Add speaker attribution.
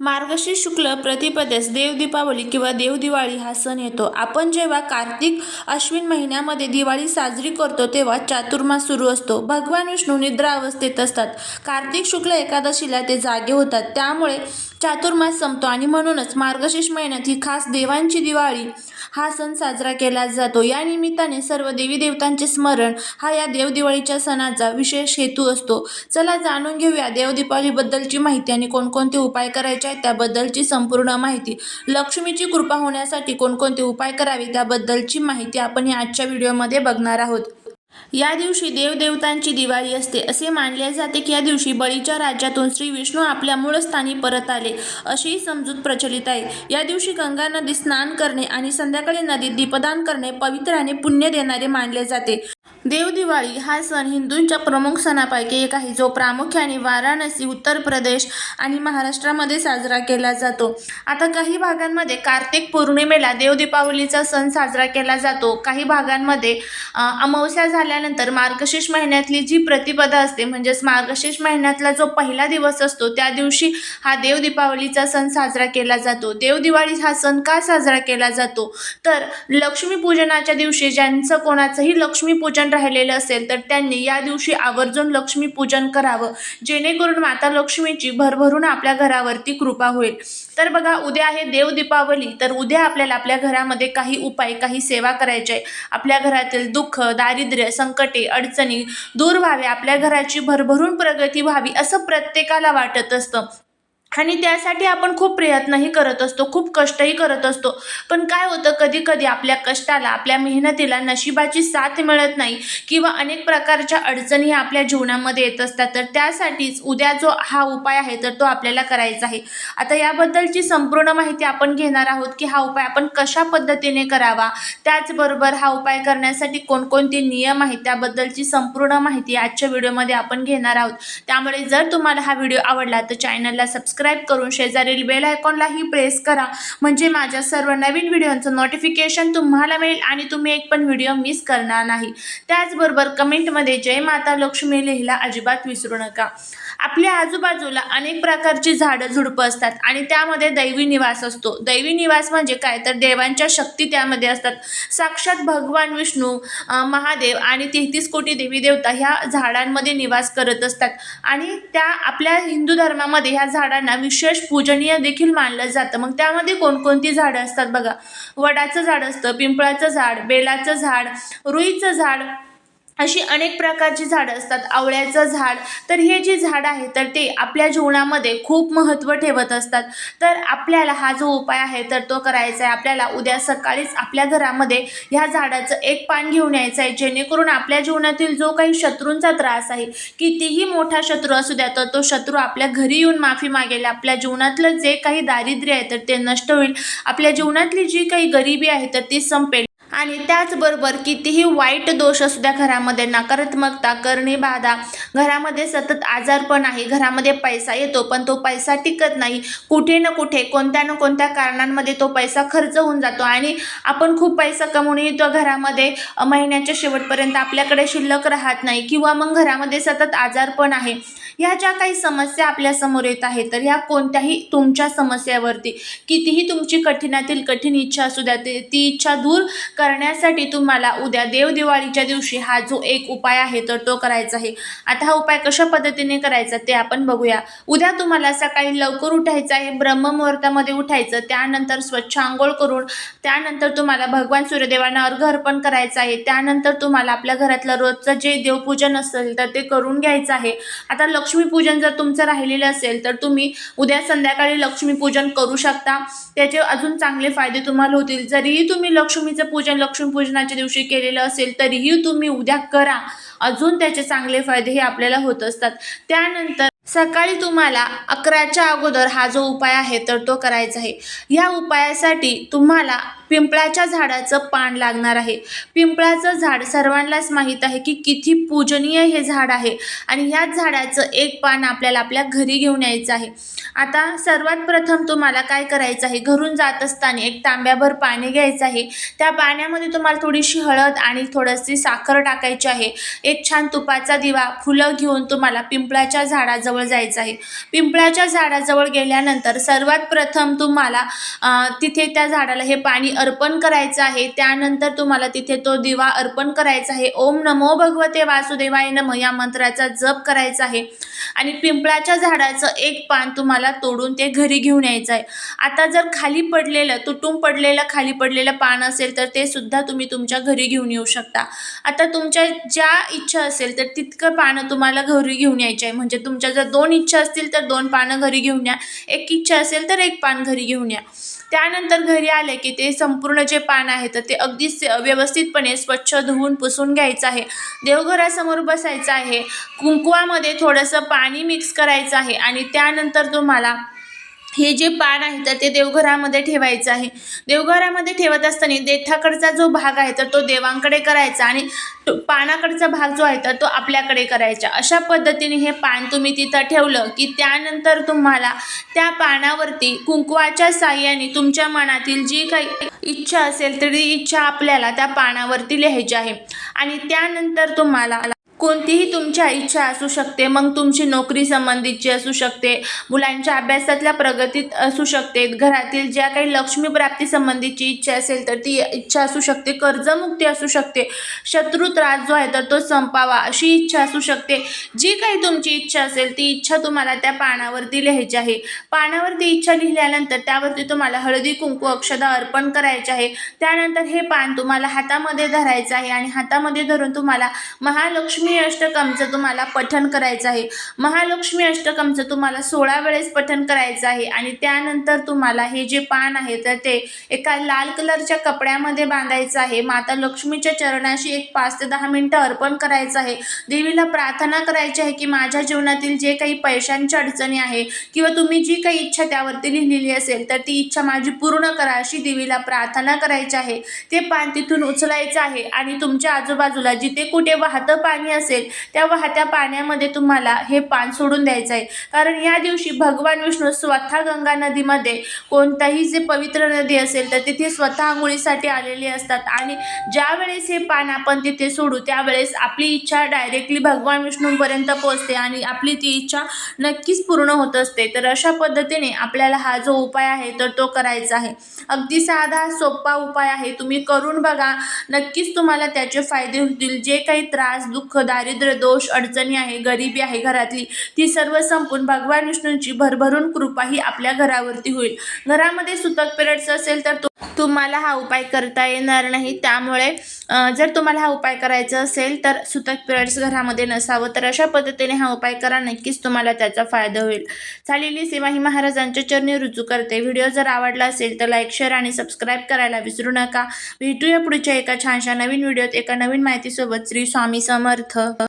Speaker 1: मार्गशीर्ष शुक्ल प्रतिपदेस देव दीपावली किंवा देवदिवाळी हा सण येतो. आपण जेव्हा कार्तिक अश्विन महिन्यामध्ये दिवाळी साजरी करतो तेव्हा चातुर्मास सुरू असतो. भगवान विष्णू निद्रा अवस्थेत असतात. कार्तिक शुक्ल एकादशीला ते जागे होतात. त्यामुळे चातुर्मास संपतो आणि म्हणूनच मार्गशीर्ष महिन्यात ही खास देवांची दिवाळी हा सण साजरा केला जातो. या निमित्ताने सर्व देवी देवतांचे स्मरण हा या देवदिवाळीच्या सणाचा विशेष हेतू असतो. चला जाणून घेऊया देवदिवाळीबद्दलची माहिती आणि कोणकोणते उपाय करायचे आहेत त्याबद्दलची संपूर्ण माहिती. लक्ष्मीची कृपा होण्यासाठी कोणकोणते उपाय करावे त्याबद्दलची माहिती आपण या आजच्या व्हिडिओमध्ये बघणार आहोत. या दिवशी देवदेवतांची दिवाळी असते असे मानले जाते की या दिवशी बळीच्या राज्यातून श्री विष्णू आपल्या मूळ स्थानी परत आले अशी समजूत प्रचलित आहे. या दिवशी गंगा नदीत स्नान करणे आणि संध्याकाळी नदीत दीपदान करणे पवित्र आणि पुण्य देणारे मानले जाते. देव दिवाळी हा सण हिंदूंच्या प्रमुख सणापैकी एक आहे जो प्रामुख्याने वाराणसी उत्तर प्रदेश आणि महाराष्ट्रामध्ये साजरा केला जातो. आता काही भागांमध्ये कार्तिक पौर्णिमेला देवदीपावलीचा सण साजरा केला जातो. काही भागांमध्ये अमावस्या झाल्यानंतर मार्गशीर्ष महिन्यातली जी प्रतिपदा असते म्हणजेच मार्गशीर्ष महिन्यातला जो पहिला दिवस असतो त्या दिवशी हा देवदीपावलीचा सण साजरा केला जातो. देव दिवाळी हा सण का साजरा केला जातो? तर लक्ष्मीपूजनाच्या दिवशी ज्यांचं कोणाचंही लक्ष्मीपूजन राहिलेलं असेल तर त्यांनी या दिवशी आवर्जून लक्ष्मीपूजन करावं. जेणेकरून माता लक्ष्मीची भरभरून आपल्या घरावरती कृपा होईल. तर बघा उद्या आहे देव दीपावली. तर उद्या आपल्याला आपल्या घरामध्ये काही उपाय काही सेवा करायचे आहे. आपल्या घरातील दुःख दारिद्र्य संकटे अडचणी दूर व्हावे. आपल्या घराची भरभरून प्रगती व्हावी असं प्रत्येकाला वाटत असतं. आणि त्यासाठी आपण खूप प्रयत्नही करत असतो खूप कष्टही करत असतो. पण काय होतं कधी कधी आपल्या कष्टाला आपल्या मेहनतीला नशिबाची साथ मिळत नाही किंवा अनेक प्रकारच्या अडचणी आपल्या जीवनामध्ये येत असतात. तर त्यासाठीच उद्या जो हा उपाय आहे तर तो आपल्याला करायचा आहे. आता याबद्दलची संपूर्ण माहिती आपण घेणार आहोत की हा उपाय आपण कशा पद्धतीने करावा? त्याचबरोबर हा उपाय करण्यासाठी कोणकोणते नियम आहेत? त्याबद्दलची संपूर्ण माहिती आजच्या व्हिडिओमध्ये आपण घेणार आहोत. त्यामुळे जर तुम्हाला हा व्हिडिओ आवडला तर चॅनलला सबस्क्राईब करून शेजारील बेल आयकॉनलाही प्रेस करा. म्हणजे माझ्या सर्व नवीन व्हिडिओचं नोटिफिकेशन तुम्हाला मिळेल आणि तुम्ही एक पण व्हिडिओ मिस करणार नाही. त्याचबरोबर कमेंटमध्ये जय माता लक्ष्मी लिहिला अजिबात विसरू नका. आपल्या आजूबाजूला अनेक प्रकारची झाडं झुडपं असतात आणि त्यामध्ये दैवी निवास असतो. दैवी निवास म्हणजे काय? तर देवांच्या शक्ती त्यामध्ये असतात. साक्षात भगवान विष्णू महादेव आणि तेहतीस कोटी देवी देवता ह्या झाडांमध्ये निवास करत असतात. आणि त्या आपल्या हिंदू धर्मामध्ये ह्या झाडांना विशेष पूजनीय देखील मानलं जातं. मग त्यामध्ये कोणकोणती झाडं असतात बघा? वडाचं झाड असतं पिंपळाचं झाड बेलाचं झाड रुईचं झाड अशी अनेक प्रकारची झाडं असतात. आवळ्याचं झाड. तर हे जे झाड आहे तर ते आपल्या जीवनामध्ये खूप महत्त्व ठेवत असतात. तर आपल्याला हा जो उपाय आहे तर तो करायचा आहे. आपल्याला उद्या सकाळीच आपल्या घरामध्ये ह्या झाडाचं एक पान घेऊन यायचं आहे. जेणेकरून आपल्या जीवनातील जो काही शत्रूंचा त्रास आहे कितीही मोठा शत्रू असू द्या तर तो शत्रू आपल्या घरी येऊन माफी मागेल. आपल्या जीवनातलं जे काही दारिद्र्य आहे तर ते नष्ट होईल. आपल्या जीवनातली जी काही गरिबी आहे तर ती संपेल. आणि त्याचबरोबर कितीही वाईट दोष असू द्या घरामध्ये नकारात्मकता करणे बाधा घरामध्ये सतत आजारपण आहे घरामध्ये पैसा येतो पण तो पैसा टिकत नाही. कुठे ना कुठे कोणत्या ना कोणत्या कारणांमध्ये तो पैसा खर्च होऊन जातो. आणि आपण खूप पैसा कमवूनही तो घरामध्ये महिन्याच्या शेवटपर्यंत आपल्याकडे शिल्लक राहत नाही किंवा मग घरामध्ये सतत आजारपण आहे. ह्या ज्या काही समस्या आपल्यासमोर येत आहेत तर ह्या कोणत्याही तुमच्या समस्यावरती कितीही तुमची कठीणातील कठीण इच्छा असू द्या ते ती इच्छा दूर करण्यासाठी तुम्हाला उद्या देव दिवाळीच्या दिवशी हा जो एक उपाय आहे तर तो करायचा आहे. आता हा उपाय कशा पद्धतीने करायचा ते आपण बघूया. उद्या तुम्हाला सकाळी लवकर उठायचं आहे ब्रह्ममुहूर्तामध्ये उठायचं त्यानंतर स्वच्छ आंघोळ करून त्यानंतर तुम्हाला भगवान सूर्यदेवांना अर्घ अर्पण करायचं आहे त्यानंतर तुम्हाला आपल्या घरातलं रोजचं जे देवपूजन असेल तर ते करून घ्यायचं आहे. आता लक्ष्मीपूजन जर तुमचं राहिलेलं असेल तर तुम्ही उद्या संध्याकाळी लक्ष्मीपूजन करू शकता. त्याचे अजून चांगले फायदे तुम्हाला होतील. जरीही तुम्ही लक्ष्मीचं पूजन लक्ष्मीपूजनाच्या दिवशी केलेलं असेल तरीही तुम्ही उद्या करा. अजून त्याचे चांगले फायदे हे आपल्याला होत असतात. त्यानंतर सकाळी तुम्हाला अकराच्या अगोदर हा जो उपाय आहे तर तो करायचा आहे. ह्या उपायासाठी तुम्हाला पिंपळाच्या झाडाचं पान लागणार आहे. पिंपळाचं झाड सर्वांनाच माहीत आहे की किती पूजनीय हे झाड आहे आणि ह्याच झाडाचं एक पान आपल्याला आपल्या घरी घेऊन यायचं आहे. आता सर्वात प्रथम तुम्हाला काय करायचं आहे? घरून जात असताना एक तांब्याभर पाणी घ्यायचं आहे. त्या पाण्यामध्ये तुम्हाला थोडीशी हळद आणि थोडीशी साखर टाकायची आहे. एक छान तुपाचा दिवा फुलं घेऊन तुम्हाला पिंपळाच्या झाडाजवळ जायचं आहे. पिंपळाच्या झाडाजवळ गेल्यानंतर सर्वात प्रथम तुम्हाला तिथे त्या झाडाला हे पाणी अर्पण करायचं आहे. त्यानंतर तुम्हाला तिथे तो दिवा अर्पण करायचा आहे. ओम नमो भगवते वासुदेवाय नम. या मंत्राचा जप करायचा आहे. आणि पिंपळाच्या झाडाचं एक पान तुम्हाला तोडून ते घरी घेऊन यायचं आहे. आता जर खाली पडलेलं तुटून पडलेलं खाली पडलेलं पान असेल तर ते सुद्धा तुम्ही तुमच्या घरी घेऊन येऊ शकता. आता तुमच्या ज्या इच्छा असेल तर तितकं पानं तुम्हाला घरी घेऊन यायचे आहे. म्हणजे तुमच्या जर दोन इच्छा असतील तर दोन पानं घरी घेऊन या. एक इच्छा असेल तर एक पान घरी घेऊन या. त्यानंतर घरी आले की ते संपूर्ण जे पान आहे तर ते अगदी व्यवस्थितपणे स्वच्छ धुवून पुसून घ्यायचं आहे. देवघरासमोर बसायचं आहे. कुंकवामध्ये थोडंसं पाणी मिक्स करायचं आहे आणि त्यानंतर तुम्हाला हे जे पान आहे तर ते देवघरामध्ये ठेवायचं आहे. देवघरामध्ये ठेवत असताना देठाकडचा जो भाग आहे तर तो देवांकडे करायचा आणि तो पानाकडचा भाग जो आहे तर तो आपल्याकडे करायचा. अशा पद्धतीने हे पान तुम्ही तिथं ठेवलं की त्यानंतर तुम्हाला त्या पानावरती कुंकवाच्या साह्याने तुमच्या मनातील जी काही इच्छा असेल तरी इच्छा आपल्याला त्या पानावरती लिहायची आहे. आणि त्यानंतर तुम्हाला कोणतीही तुमच्या इच्छा असू शकते मग तुमची नोकरी संबंधीची असू शकते मुलांच्या अभ्यासातल्या प्रगतीत असू शकते घरातील ज्या काही लक्ष्मी प्राप्ती संबंधीची इच्छा असेल तर ती इच्छा असू शकते कर्जमुक्ती असू शकते शत्रू त्रास जो आहे तर तो संपावा अशी इच्छा असू शकते. जी काही तुमची इच्छा असेल ती इच्छा तुम्हाला त्या पानावरती लिहायची आहे. पानावरती इच्छा लिहिल्यानंतर त्यावरती तुम्हाला हळदी कुंकू अक्षदा अर्पण करायचे आहे. त्यानंतर हे पान तुम्हाला हातामध्ये धरायचं आहे आणि हातामध्ये धरून तुम्हाला महालक्ष्मी अष्टकमचं तुम्हाला पठन करायचं आहे. महालक्ष्मी अष्टकमचं तुम्हाला सोळा वेळेस पठन करायचं आहे आणि त्यानंतर तुम्हाला हे जे पान आहे तर ते एका लाल कलरच्या कपड्यामध्ये बांधायचं आहे. माता लक्ष्मीच्या चरणाशी एक पाच ते दहा मिनटं अर्पण करायचं आहे. देवीला प्रार्थना करायची आहे की माझ्या जीवनातील जे काही पैशांच्या अडचणी आहे किंवा तुम्ही जी काही इच्छा त्यावरती लिहिलेली असेल तर ती इच्छा माझी पूर्ण करा अशी देवीला प्रार्थना करायची आहे. ते पान तिथून उचलायचं आहे आणि तुमच्या आजूबाजूला जिथे कुठे वाहतं पाणी असेल त्या वाहत्या पाण्यामध्ये तुम्हाला हे पान सोडून द्यायचं आहे. कारण या दिवशी भगवान विष्णू स्वतः गंगा नदीमध्ये कोणताही जे पवित्र नदी असेल तर तिथे स्वतः आंघोळीसाठी आलेले असतात. आणि ज्या वेळेस हे पान आपण तिथे सोडू त्यावेळेस आपली इच्छा डायरेक्टली भगवान विष्णूंपर्यंत पोहोचते आणि आपली ती इच्छा नक्कीच पूर्ण होत असते. तर अशा पद्धतीने आपल्याला हा जो उपाय आहे तर तो करायचा आहे. अगदी साधा सोपा उपाय आहे. तुम्ही करून बघा. नक्कीच तुम्हाला त्याचे फायदे होतील. जे काही त्रास दुःख दारिद्र्य दोष अडचणी आहे गरिबी आहे घरातली ती सर्व संपून भगवान विष्णूंची भरभरून कृपा ही आपल्या घरावरती होईल. घरामध्ये सुतक पिरियड्स असेल तर तो तुम्हाला हा उपाय करता येणार नाही. त्यामुळे जर तुम्हाला हा उपाय करायचा असेल तर सुतक पिरियड्स घरामध्ये नसावं. तर अशा पद्धतीने हा उपाय करा. नक्कीच तुम्हाला त्याचा फायदा होईल. झालेली सेवा ही महाराजांच्या चरणी रुजू करते. व्हिडिओ जर आवडला असेल तर लाईक शेअर आणि सबस्क्राईब करायला विसरू नका. भेटूया पुढच्या एका छानशा नवीन व्हिडिओत एका नवीन माहितीसोबत. श्री स्वामी समर्थ.